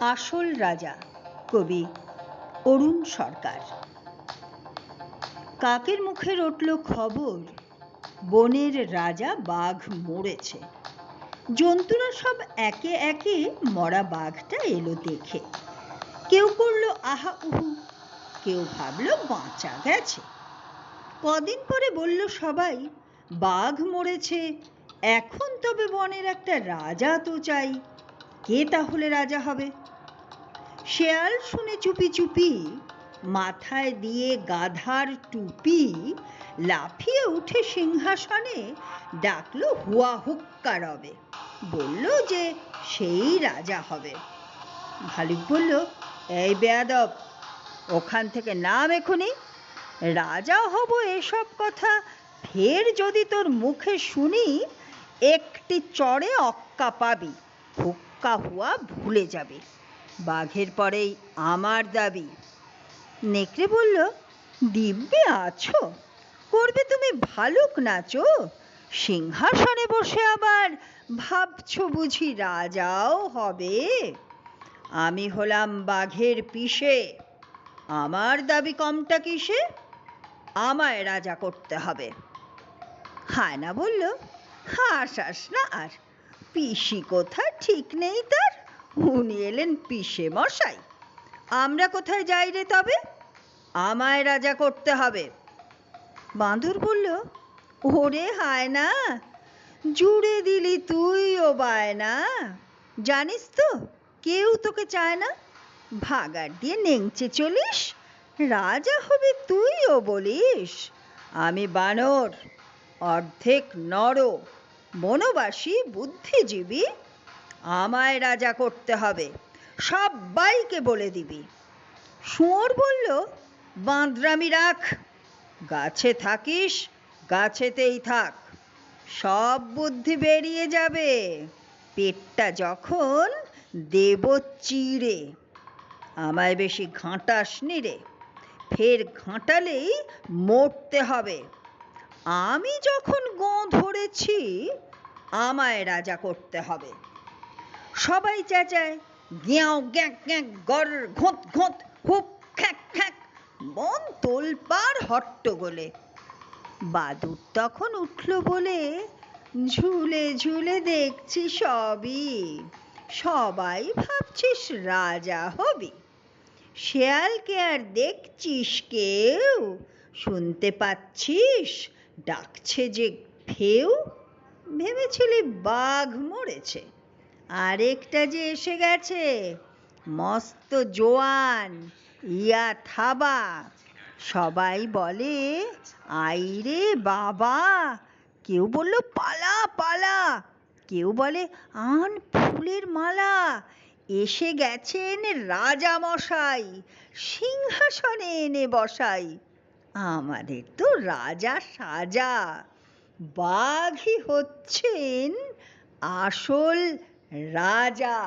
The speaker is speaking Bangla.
আসল রাজা কবি অরুণ সরকার। কাকের মুখে রটল খবর, বনের রাজা বাঘ মরেছে। জন্তুরা সব একে একে মরা বাঘটা এলো দেখে। কেউ করল, আহা, উহু। কেউ ভাবলো, বাঁচা গেছে। কদিন পরে বলল সবাই, বাঘ মরেছে, এখন তবে বনের একটা রাজা তো চাই। কে তাহলে রাজা হবে? শেয়াল শুনে চুপি চুপি মাথায় দিয়ে গাধার টুপি লাফিয়ে উঠে সিংহাসনে ডাকলো, হুয়া হুক্কা রবে। বলল যে সেই রাজা হবে। ভালুক বলল, এই বেয়াদব, ওখান থেকে নাম এখনই রাজা হব এসব কথা ফের যদি তোর মুখে শুনি, একটি চড়ে অক্কা পাবি। হুক্কা হুয়া ভুলে যাবে। বাঘের পরেই আমার দাবি। নেকড়ে বলল দিব্যে আছো? করবে তুমি ভালুক নাচো সিংহাসনে বসে আবার ভাবছ বুঝি রাজাও হবে? আমি হলাম বাঘের পিসে। আমার দাবি কমটা কিসে? আমায় রাজা করতে হবে। হায়না বলল হাসাস না আর। পিসি কোথা ঠিক নেই তার? উনি এলেন পিসে মশাই। আমরা কোথায় যাই রে তবে? আমায় রাজা করতে হবে। বাঁদর বলল, ওরে হায় না, জুড়ে দিলি তুই ও বায়না। জানিস তো, কেউ তোকে চায় না। ভাগার দিয়ে নেংচে চলিস, রাজা হবে তুইও বলিস। আমি বানর, অর্ধেক নর। বনবাসী বুদ্ধিজীবী আমায় রাজা করতে হবে সবাইকে বলে দিবি। শুয়োর বলল, বাঁদরামি রাখ, গাছে থাকিস, গাছেতেই থাক, সব বুদ্ধি বেরিয়ে যাবে। পেটটা যখন দেব চিড়ে, আমায় বেশি ঘাঁটাস রে, ফের ঘাঁটালেই মরতে হবে। আমি যখন গোঁ ধরেছি, আমায় রাজা করতে হবে। সবাই চেঁচায়, গ্যাও গ্যাঁক গ্যাঁক গর ঘোঁত ঘোঁত হুপ খ্যাক খ্যাক বন তোলপার হট্টগোলে বাদুর তখন উঠল বলে, ঝুলে ঝুলে দেখছি সবই, সবাই ভাবছিস রাজা হবি। শেয়ালকে আর দেখছিস কেউ, শুনতে পাচ্ছিস ডাকছে যে ফেউ ভেবেছিলি বাঘ মরেছে। আরেকটা যে এসে গেছে, মস্ত জোয়ান, ইয়া থাবা। সবাই বলে, আইরে বাবা! কেউ বলল, পালা পালা! কেউ বলে, আন ফুলের মালা। এসে গেছেন রাজা মশাই সিংহাসনে এনে বসাই। আমাদের তো রাজা সাজা। বাঘই হচ্ছেন আসল রাজা।